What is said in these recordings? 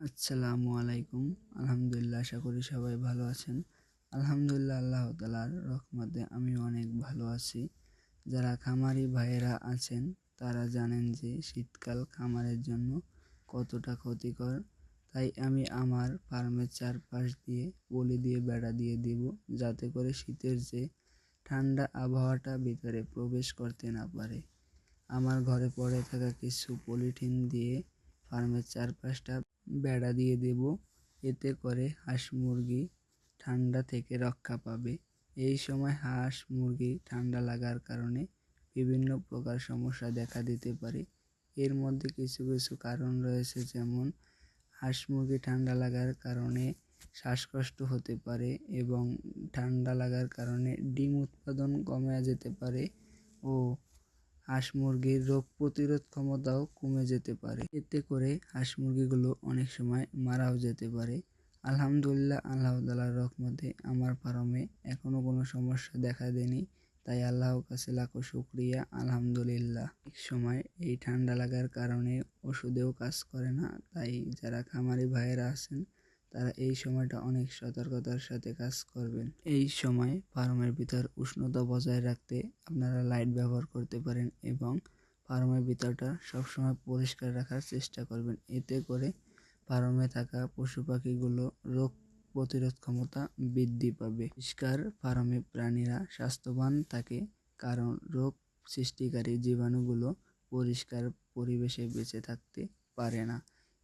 আসসালামু আলাইকুম। আলহামদুলিল্লাহ, আশা করি সবাই ভালো আছেন। আলহামদুলিল্লাহ, আল্লাহ তালার রহমতে আমি অনেক ভালো আছি। যারা খামারি ভাইয়েরা আছেন, তারা জানেন যে শীতকাল খামারের জন্য কতটা ক্ষতিকর। তাই আমি আমার ফার্মের চারপাশ দিয়ে পলি দিয়ে, বেড়া দিয়ে দিব, যাতে করে শীতের যে ঠান্ডা আবহাওয়াটা ভিতরে প্রবেশ করতে না পারে। আমার ঘরে পড়ে থাকা কিছু পলিথিন দিয়ে ফার্মের চারপাশটা বেড়া দিয়ে দেব। এতে করে হাঁস মুরগি ঠান্ডা থেকে রক্ষা পাবে। এই সময় হাঁস মুরগি ঠান্ডা লাগার কারণে বিভিন্ন প্রকার সমস্যা দেখা দিতে পারে। এর মধ্যে কিছু কিছু কারণ রয়েছে, যেমন হাঁস মুরগি ঠান্ডা লাগার কারণে শ্বাসকষ্ট হতে পারে এবং ঠান্ডা লাগার কারণে ডিম উৎপাদন কমে যেতে পারে ও হাঁস মুরগির রোগ প্রতিরোধ ক্ষমতাও কমে যেতে পারে। এতে করে হাঁস মুরগিগুলো অনেক সময় মারাও যেতে পারে। আলহামদুলিল্লাহ, আল্লাহ তালার রহমতে আমার ফার্মে এখনও কোনো সমস্যা দেখা দেয়নি। তাই আল্লাহর কাছে লাখো শুক্রিয়া, আলহামদুলিল্লাহ। এক সময় এই ঠান্ডা লাগার কারণে ওষুধেও কাজ করে না। তাই যারা খামারি ভাইয়েরা আছেন তারা এই সময়টা অনেক সতর্কতার সাথে কাজ করবেন। এই সময় ফার্মের ভিতর উষ্ণতা বজায় রাখতে আপনারা লাইট ব্যবহার করতে পারেন এবং ফার্মের ভিতরটা সবসময় পরিষ্কার রাখার চেষ্টা করবেন। এতে করে ফার্মে থাকা পশু পাখিগুলো রোগ প্রতিরোধ ক্ষমতা বৃদ্ধি পাবে। পরিষ্কার ফার্মে প্রাণীরা স্বাস্থ্যবান থাকে কারণ রোগ সৃষ্টিকারী জীবাণুগুলো পরিষ্কার পরিবেশে বেঁচে থাকতে পারে না।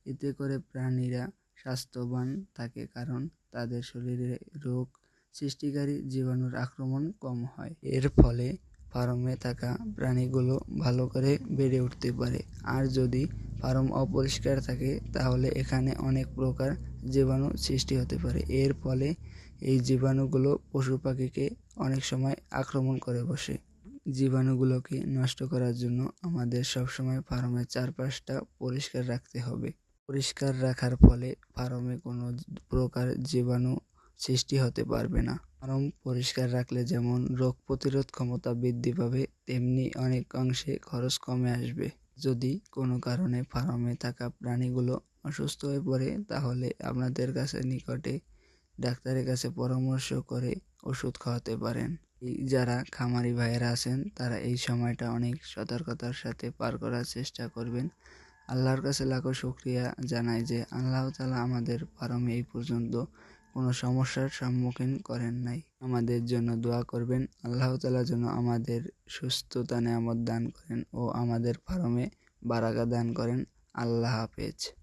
এতে করে প্রাণীরা স্বাস্থ্যবান থাকে কারণ তাদের শরীরে রোগ সৃষ্টিকারী জীবাণুর আক্রমণ কম হয়। এর ফলে ফার্মে থাকা প্রাণীগুলো ভালো করে বেড়ে উঠতে পারে। আর যদি ফার্ম অপরিষ্কার থাকে, তাহলে এখানে অনেক প্রকার জীবাণু সৃষ্টি হতে পারে। এর ফলে এই জীবাণুগুলো পশু পাখিকে অনেক সময় আক্রমণ করে বসে। জীবাণুগুলোকে নষ্ট করার জন্য আমাদের সবসময় ফার্মের চারপাশটা পরিষ্কার রাখতে হবে। পরিষ্কার রাখার ফলে ফার্মে কোনো প্রকার জীবাণু সৃষ্টি হতে পারবে না। ফার্ম পরিষ্কার রাখলে যেমন রোগ প্রতিরোধ ক্ষমতা বৃদ্ধি পাবে, তেমনি অনেক অংশে খরচ কমে আসবে। যদি কোনো কারণে ফার্মে থাকা প্রাণীগুলো অসুস্থ হয়ে পড়ে, তাহলে আপনাদের কাছে নিকটে ডাক্তারের কাছে পরামর্শ করে ওষুধ খাওয়াতে পারেন। যারা খামারি ভাইয়েরা আছেন, তারা এই সময়টা অনেক সতর্কতার সাথে পার করার চেষ্টা করবেন। আল্লাহর কাছে লাখো শুক্রিয়া জানাই যে আল্লাহ তালা আমাদের পারমে এই পর্যন্ত কোনো সমস্যার সম্মুখীন করেন নাই। আমাদের জন্য দোয়া করবেন, আল্লাহ তালা যেন আমাদের সুস্থতা নেয়ামত দান করেন ও আমাদের ফার্মে বারাকা দান করেন। আল্লাহ হাফেজ।